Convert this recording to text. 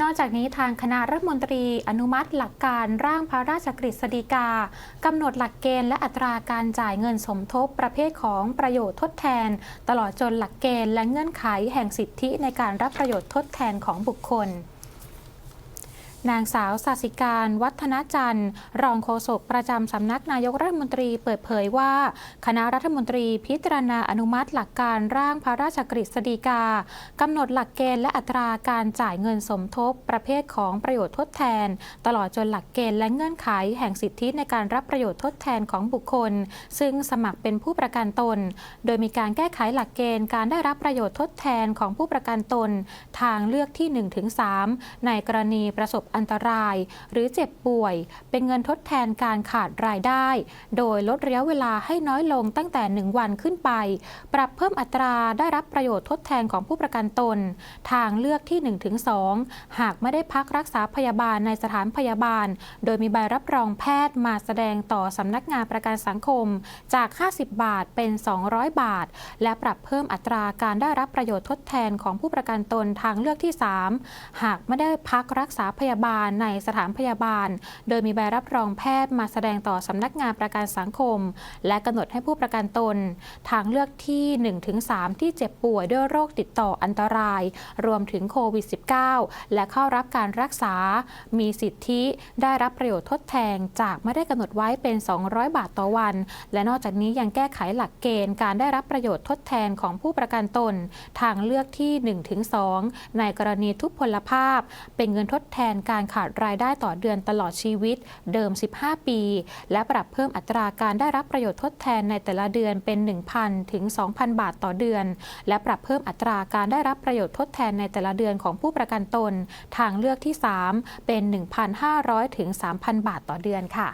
นอกจากนี้ทางคณะรัฐมนตรีอนุมัติหลักการร่างพระราชกฤษฎีกากำหนดหลักเกณฑ์และอัตราการจ่ายเงินสมทบประเภทของประโยชน์ทดแทน ตลอดจนหลักเกณฑ์และเงื่อนไขแห่งสิทธิในการรับประโยชน์ทดแทนของบุคคล นางสาวสาสิการวัฒนจันทร์ รองโฆษกประจำสำนักนายกรัฐมนตรีเปิดเผยว่า คณะรัฐมนตรีพิจารณาอนุมัติหลักการร่างพระราชกฤษฎีกากำหนดหลักเกณฑ์และอัตราการจ่ายเงินสมทบ ประเภทของประโยชน์ทดแทน ตลอดจนหลักเกณฑ์และเงื่อนไข แห่งสิทธิในการรับประโยชน์ทดแทนของบุคคล ซึ่งสมัครเป็นผู้ประกันตน โดยมีการแก้ไขหลักเกณฑ์การได้รับประโยชน์ทดแทนของผู้ประกันตน ทางเลือกที่ 1-3 ในกรณีประสบอันตราย หรือเจ็บป่วย เป็นเงินทดแทนการขาดรายได้ โดยลดระยะเวลาให้น้อยลงตั้งแต่ 1 วันขึ้นไป ปรับเพิ่มอัตราได้รับประโยชน์ทดแทนของผู้ประกันตน ทางเลือกที่ 1-2 หากไม่ได้พักรักษาพยาบาลในสถานพยาบาล โดยมีใบรับรองแพทย์มาแสดงต่อสำนักงานประกันสังคม จาก 50 บาทเป็น 200 บาท และปรับเพิ่มอัตราการได้รับประโยชน์ทดแทนของผู้ประกันตนทางเลือกที่ 3 หากไม่ได้พักรักษาพยาบาลในสถานพยาบาล โดยมีใบรับรองแพทย์มาแสดงต่อสำนักงานประกันสังคม และกำหนดให้ผู้ประกันตน ทางเลือกที่ 1-3 ที่เจ็บป่วยด้วยโรคติดต่ออันตราย รวมถึงโควิด -19 และเข้ารับการรักษา มีสิทธิได้รับประโยชน์ทดแทนจากไม่ได้กำหนดไว้เป็น 200 บาทต่อวัน และนอกจากนี้ยังแก้ไขหลักเกณฑ์การได้รับประโยชน์ทดแทนของผู้ประกันตน ทางเลือกที่ 1-2 ในกรณีทุพพลภาพ เป็นเงินทดแทนการขาดรายได้ต่อเดือนตลอดชีวิตเดิม 15 ปี และปรับเพิ่มอัตราการได้รับประโยชน์ทดแทนในแต่ละเดือนเป็น 1,000 ถึง 2,000 บาทต่อเดือน และปรับเพิ่มอัตราการได้รับประโยชน์ทดแทนในแต่ละเดือนของผู้ประกันตน ทางเลือกที่ 3 เป็น 1,500 ถึง 3,000 บาทต่อเดือนค่ะ